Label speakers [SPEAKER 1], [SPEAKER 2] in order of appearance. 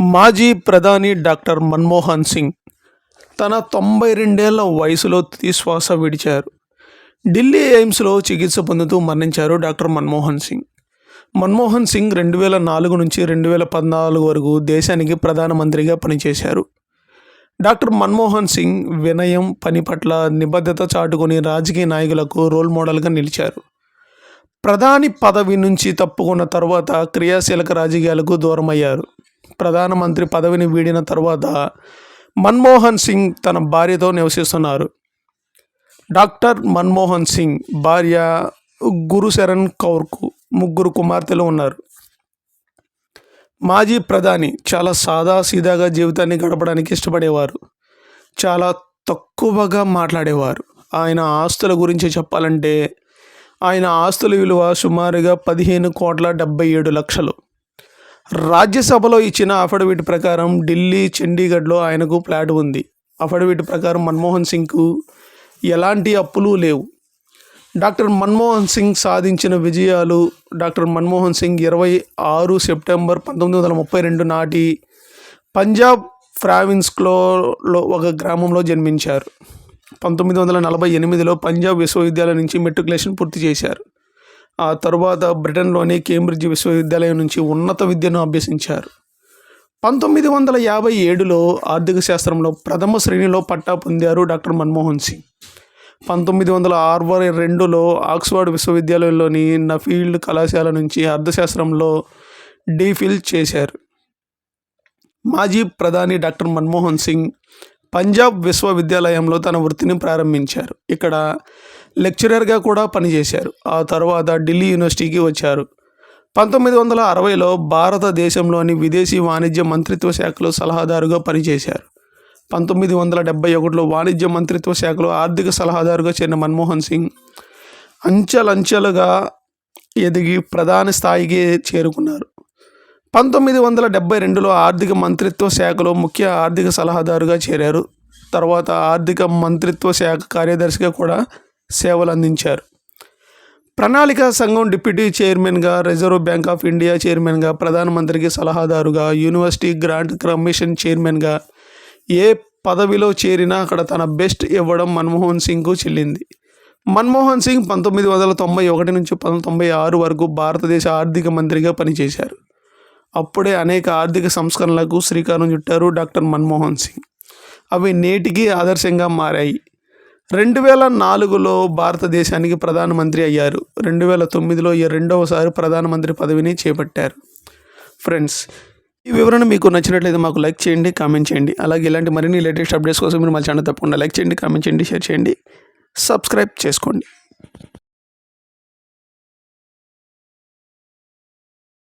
[SPEAKER 1] మాజీ ప్రధాని డాక్టర్ మన్మోహన్ సింగ్ తన తొంభై రెండేళ్ళ వయసులో తుది శ్వాస విడిచారు. ఢిల్లీ ఎయిమ్స్లో చికిత్స పొందుతూ మరణించారు డాక్టర్ మన్మోహన్ సింగ్. మన్మోహన్ సింగ్ రెండు వేల నాలుగు నుంచి రెండు వేల పద్నాలుగు వరకు దేశానికి ప్రధానమంత్రిగా పనిచేశారు. డాక్టర్ మన్మోహన్ సింగ్ వినయం పని పట్ల నిబద్ధత చాటుకొని రాజకీయ నాయకులకు రోల్ మోడల్గా నిలిచారు. ప్రధాని పదవి నుంచి తప్పుకున్న తర్వాత క్రియాశీలక రాజకీయాలకు దూరమయ్యారు. ప్రధానమంత్రి పదవిని వీడిన తర్వాత మన్మోహన్ సింగ్ తన భార్యతో నివసిస్తున్నారు. డాక్టర్ మన్మోహన్ సింగ్ భార్య గురుశరణ్ కౌర్కు ముగ్గురు కుమార్తెలు ఉన్నారు. మాజీ ప్రధాని చాలా సాదా సీదాగా జీవితాన్ని గడపడానికి ఇష్టపడేవారు. చాలా తక్కువగా మాట్లాడేవారు. ఆయన ఆస్తుల గురించి చెప్పాలంటే ఆయన ఆస్తుల విలువ సుమారుగా పదిహేను కోట్ల డెబ్బై ఏడు లక్షలు. రాజ్యసభలో ఇచ్చిన అఫిడవిట్ ప్రకారం ఢిల్లీ చండీగఢ్లో ఆయనకు ఫ్లాట్ ఉంది. అఫిడవిట్ ప్రకారం మన్మోహన్ సింగ్కు ఎలాంటి అప్పులు లేవు. డాక్టర్ మన్మోహన్ సింగ్ సాధించిన విజయాలు డాక్టర్ మన్మోహన్ సింగ్ ఇరవై ఆరు సెప్టెంబర్ పంతొమ్మిది వందల ముప్పై రెండు నాటి పంజాబ్ ప్రావిన్స్లో ఒక గ్రామంలో జన్మించారు. పంతొమ్మిది వందల నలభై ఎనిమిదిలో పంజాబ్ విశ్వవిద్యాలయం నుంచి మెట్రికులేషన్ పూర్తి చేశారు. ఆ తరువాత బ్రిటన్లోని కేంబ్రిడ్జ్ విశ్వవిద్యాలయం నుంచి ఉన్నత విద్యను అభ్యసించారు. పంతొమ్మిది వందల యాభై ఏడులో ఆర్థిక శాస్త్రంలో ప్రథమ శ్రేణిలో పట్టా పొందారు డాక్టర్ మన్మోహన్ సింగ్. పంతొమ్మిది వందల అరవై రెండులో ఆక్స్ఫర్డ్ విశ్వవిద్యాలయంలోని నఫీల్డ్ కళాశాల నుంచి అర్థశాస్త్రంలో డీఫిల్ చేశారు. మాజీ ప్రధాని డాక్టర్ మన్మోహన్ సింగ్ పంజాబ్ విశ్వవిద్యాలయంలో తన వృత్తిని ప్రారంభించారు. ఇక్కడ లెక్చరర్గా కూడా పనిచేశారు. ఆ తర్వాత ఢిల్లీ యూనివర్సిటీకి వచ్చారు. పంతొమ్మిది వందల అరవైలో భారతదేశంలోని విదేశీ వాణిజ్య మంత్రిత్వ శాఖలో సలహాదారుగా పనిచేశారు. పంతొమ్మిది వందల డెబ్బై ఒకటిలో వాణిజ్య మంత్రిత్వ శాఖలో ఆర్థిక సలహాదారుగా చేరిన మన్మోహన్ సింగ్ అంచెలంచెలుగా ఎదిగి ప్రధాన స్థాయికి చేరుకున్నారు. పంతొమ్మిది వందల డెబ్బై రెండులో ఆర్థిక మంత్రిత్వ శాఖలో ముఖ్య ఆర్థిక సలహాదారుగా చేరారు. తర్వాత ఆర్థిక మంత్రిత్వ శాఖ కార్యదర్శిగా కూడా సేవలు అందించారు ప్రణాళిక సంఘం డిప్యూటీ చైర్మన్గా రిజర్వ్ బ్యాంక్ ఆఫ్ ఇండియా చైర్మన్గా ప్రధానమంత్రికి సలహాదారుగా యూనివర్సిటీ గ్రాంట్ కమిషన్ చైర్మన్గా ఏ పదవిలో చేరినా అక్కడ తన బెస్ట్ ఇవ్వడం మన్మోహన్ సింగ్కు చెల్లింది. మన్మోహన్ సింగ్ పంతొమ్మిది వందల తొంభై ఒకటి నుంచి పంతొమ్మిది తొంభై ఆరు వరకు భారతదేశ ఆర్థిక మంత్రిగా పనిచేశారు. అప్పుడే అనేక ఆర్థిక సంస్కరణలకు శ్రీకారం చుట్టారు డాక్టర్ మన్మోహన్ సింగ్. అవి నేటికి ఆదర్శంగా మారాయి. రెండు వేల నాలుగులో భారతదేశానికి ప్రధానమంత్రి అయ్యారు. రెండు వేల తొమ్మిదిలో ఈ రెండవసారి ప్రధానమంత్రి పదవిని చేపట్టారు. ఫ్రెండ్స్ ఈ వివరణ మీకు నచ్చినట్లయితే మాకు లైక్ చేయండి కామెంట్ చేయండి. అలాగే ఇలాంటి మరిన్ని లేటెస్ట్ అప్డేట్స్ కోసం మీరు మా ఛానల్ తప్పకుండా లైక్ చేయండి కామెంట్ చేయండి షేర్ చేయండి సబ్స్క్రైబ్ చేసుకోండి.